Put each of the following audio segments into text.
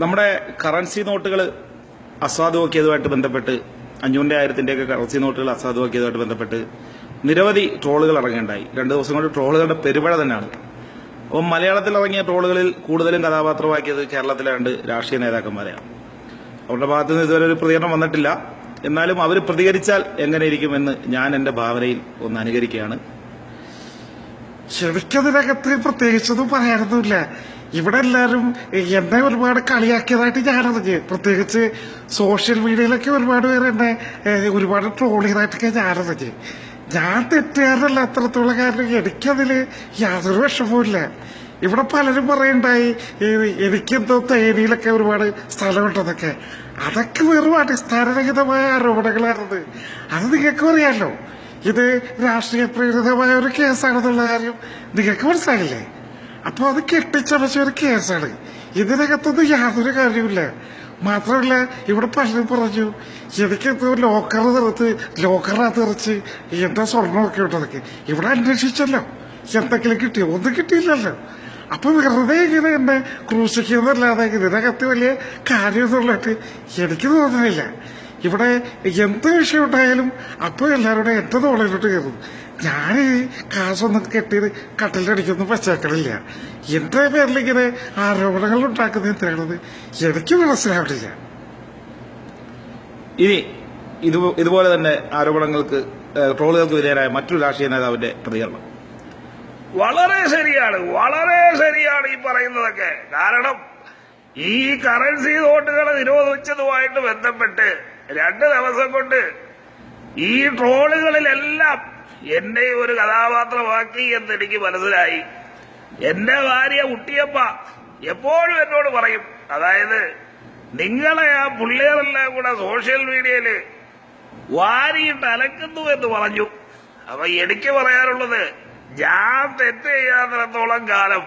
നമ്മുടെ കറൻസി നോട്ടുകൾ അസാധുവാക്കിയതുമായിട്ട് ബന്ധപ്പെട്ട് അഞ്ഞൂറിന്റെ ആയിരത്തിന്റെയൊക്കെ കറൻസി നോട്ടുകൾ അസാധുവാക്കിയതുമായിട്ട് ബന്ധപ്പെട്ട് നിരവധി ട്രോളുകൾ ഇറങ്ങുകയുണ്ടായി രണ്ട് ദിവസം കൊണ്ട് ട്രോളുകളുടെ പെരുമഴ തന്നെയാണ്. അപ്പം മലയാളത്തിൽ ഇറങ്ങിയ ട്രോളുകളിൽ കൂടുതലും കഥാപാത്രമാക്കിയത് കേരളത്തിലെ രണ്ട് രാഷ്ട്രീയ നേതാക്കന്മാരെയാണ്. അവരുടെ ഭാഗത്തു നിന്ന് ഇതുവരെ ഒരു പ്രതികരണം വന്നിട്ടില്ല. എന്നാലും അവർ പ്രതികരിച്ചാൽ എങ്ങനെയിരിക്കുമെന്ന് ഞാൻ എന്റെ ഭാവനയിൽ ഒന്ന് അനുകരിക്കുകയാണ്. ശരിക്കതിനകത്ത് പ്രത്യേകിച്ചൊന്നും പറയാനൊന്നുമില്ല. ഇവിടെ എല്ലാവരും എന്നെ ഒരുപാട് കളിയാക്കിയതായിട്ട് ഞാനറിഞ്ഞ് പ്രത്യേകിച്ച് സോഷ്യൽ മീഡിയയിലൊക്കെ ഒരുപാട് പേര് എന്നെ ഒരുപാട് ട്രോൾ ചെയ്തായിട്ടൊക്കെ ഞാനറിഞ്ഞ് ഞാൻ തെറ്റുകാരനല്ല അത്രത്തോളം കാരണം എനിക്കതിൽ യാതൊരു വിഷമവുമില്ല ഇവിടെ പലരും പറയുണ്ടായി എനിക്കെന്തോ തേനിയിലൊക്കെ ഒരുപാട് സ്ഥലമുണ്ടെന്നൊക്കെ. അതൊക്കെ വെറും അടിസ്ഥാനരഹിതമായ ആരോപണങ്ങളായിരുന്നത് അത് നിങ്ങൾക്കും അറിയാമല്ലോ ഇത് രാഷ്ട്രീയ പ്രേരിതമായ ഒരു കേസാണെന്നുള്ള കാര്യം നിങ്ങൾക്ക് മനസ്സിലായില്ലേ? അപ്പൊ അത് കെട്ടിച്ചമച്ച ഒരു കേസാണ്. ഇതിനകത്തൊന്നും യാതൊരു കാര്യമില്ല മാത്രമല്ല ഇവിടെ പലരും പറഞ്ഞു എനിക്കെന്തോ ലോക്കർ തീർത്ത് ലോക്കറിനകത്ത് നിറച്ച് എന്താ സ്വർണമൊക്കെ ഉണ്ടതൊക്കെ ഇവിടെ അന്വേഷിച്ചല്ലോ. എന്തെങ്കിലും കിട്ടിയോ? ഒന്നും കിട്ടിയില്ലല്ലോ. അപ്പൊ വെറുതെ ഇങ്ങനെ എന്നെ ക്രൂശിക്കുന്നല്ലാതെ ഇതിനകത്ത് വലിയ കാര്യമൊന്നുള്ളതായിട്ട് എനിക്ക് തോന്നുന്നില്ല. ഇവിടെ എന്ത് വിഷയം ഉണ്ടായാലും അപ്പൊ എല്ലാവരുടെ എന്റെ തോളിലോട്ട് കയറും. ഞാൻ കാശൊന്നും കെട്ടിയത് കട്ടിലടിക്കൊന്നും എന്റെ പേരിൽ ഇങ്ങനെ ആരോപണങ്ങൾ ഉണ്ടാക്കുന്ന എന്തിനാണെന്ന് എനിക്ക് മനസ്സിലാവില്ല ഇനി ഇത് ഇതുപോലെ തന്നെ ആരോപണങ്ങൾക്ക് ട്രോളുകൾക്ക് വിധേയനായ മറ്റൊരു രാഷ്ട്രീയ നേതാവിന്റെ പ്രതികരണം. വളരെ ശരിയാണ് വളരെ ശരിയാണ് ഈ പറയുന്നതൊക്കെ. കാരണം ഈ കറൻസി നോട്ടുകൾ നിരോധിച്ചതുമായിട്ട് ബന്ധപ്പെട്ട് രണ്ട് ദിവസം കൊണ്ട് ഈ ട്രോളുകളിലെല്ലാം എന്നെ ഒരു കഥാപാത്രമാക്കി എന്ന് എനിക്ക് മനസ്സിലായി. എന്റെ ഭാര്യ കുട്ടിയപ്പ എപ്പോഴും എന്നോട് പറയും അതായത് നിങ്ങളെ ആ പിള്ളേരെല്ലാം കൂടെ സോഷ്യൽ മീഡിയയിൽ വാരിയിട്ട് അലക്കുന്നു എന്ന് പറഞ്ഞു. അപ്പൊ എനിക്ക് പറയാനുള്ളത് ഞാൻ തെറ്റ് ചെയ്യാത്തിടത്തോളം കാലം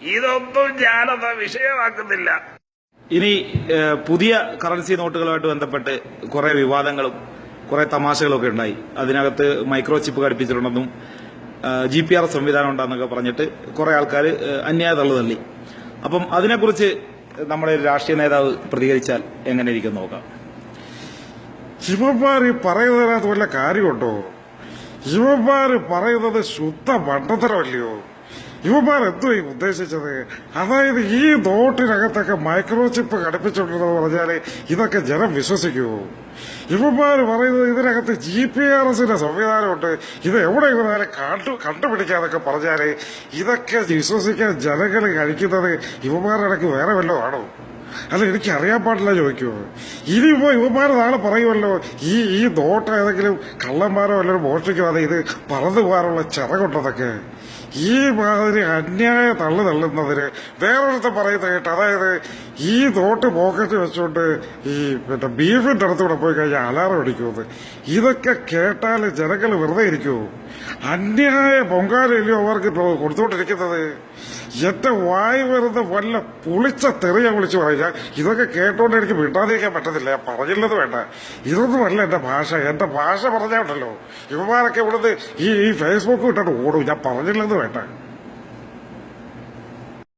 ഇതൊന്നും ഞാനത് വിഷയമാക്കുന്നില്ല. ഇനി പുതിയ കറൻസി നോട്ടുകളുമായിട്ട് ബന്ധപ്പെട്ട് കുറെ വിവാദങ്ങളും കുറെ തമാശകളൊക്കെ ഉണ്ടായി. അതിനകത്ത് മൈക്രോ ചിപ്പ് ഘടിപ്പിച്ചിട്ടുണ്ടെന്നും ജി പി ആർ സംവിധാനം ഉണ്ടെന്നൊക്കെ പറഞ്ഞിട്ട് കുറെ ആൾക്കാർ അന്യായ തള്ളു തള്ളി. അപ്പം അതിനെക്കുറിച്ച് നമ്മുടെ രാഷ്ട്രീയ നേതാവ് പ്രതികരിച്ചാൽ എങ്ങനെ ഇരിക്കും നോക്കാം. ശിവപ്പാർ ഈ പറയുന്നതിനകത്ത് വല്ല കാര്യമുണ്ടോ? ശിവപ്പാർ പറയുന്നത് ശുദ്ധ മണ്ടത്തരമല്ലയോ? ഇവന്മാർ എന്തോ ഈ ഉദ്ദേശിച്ചത്? അതായത് ഈ നോട്ടിനകത്തൊക്കെ മൈക്രോചിപ്പ് ഘടിപ്പിച്ചിട്ടുണ്ടെന്ന് പറഞ്ഞാൽ ഇതൊക്കെ ജനം വിശ്വസിക്കുമോ ഇവന്മാർ പറയുന്നത് ഇതിനകത്ത് ജി പി ആർ എസിന്റെ സംവിധാനമുണ്ട്. ഇത് എവിടെ ഇരുന്നാലും കണ്ടു കണ്ടുപിടിക്കാന്നൊക്കെ പറഞ്ഞാൽ ഇതൊക്കെ വിശ്വസിക്കാൻ ജനങ്ങൾ കഴിക്കുന്നത് ഇവന്മാരുടെ ഇടയ്ക്ക് വേറെ വല്ലതും ആണോ? അല്ല എനിക്ക് അറിയാൻ പാടില്ല ചോദിക്കുമോ ഇനിയിപ്പോ ഇവന്മാർ നാളെ പറയുമല്ലോ ഈ ഈ നോട്ട് ഏതെങ്കിലും കള്ളന്മാരോ അല്ലെങ്കിൽ മോഷ്ടിക്കോ അതെ ഇത് പറന്നു പോകാനുള്ള ചിറകൊണ്ടതൊക്കെ. ഈ മാതിരി അന്യായ തള്ളു തള്ളുന്നതിന് വേറൊരിടത്ത് പറയുന്നത് കേട്ട് അതായത് ഈ തോട്ട് പോക്കറ്റ് വെച്ചുകൊണ്ട് ഈ പിന്നെ ബീഫിന്റെ അടുത്തൂടെ പോയി കഴിഞ്ഞാൽ അലാറം അടിക്കുമെന്ന് ഇതൊക്കെ കേട്ടാൽ ജനങ്ങൾ വെറുതെ ഇരിക്കുമോ അന്യായ പൊങ്കാലയില്ലയോ അവർക്ക് കൊടുത്തുകൊണ്ടിരിക്കുന്നത്? എന്റെ വായി വരുന്ന വല്ല പുളിച്ച തെറിയ വിളിച്ചു പറയുക. ഇതൊക്കെ കേട്ടോണ്ട് എനിക്ക് വിട്ടാതിരിക്കാൻ പറ്റത്തില്ല. ഞാൻ പറഞ്ഞില്ലത് വേണ്ട. ഇതൊന്നുമല്ല എന്റെ ഭാഷ. എന്റെ ഭാഷ പറഞ്ഞാണ്ടല്ലോ ഇവന്മാരൊക്കെ ഇവിടുന്ന് ഈ ഫേസ്ബുക്ക് വിട്ടിട്ട് ഓടും. ഞാൻ പറഞ്ഞില്ലെന്ന് വേണ്ട.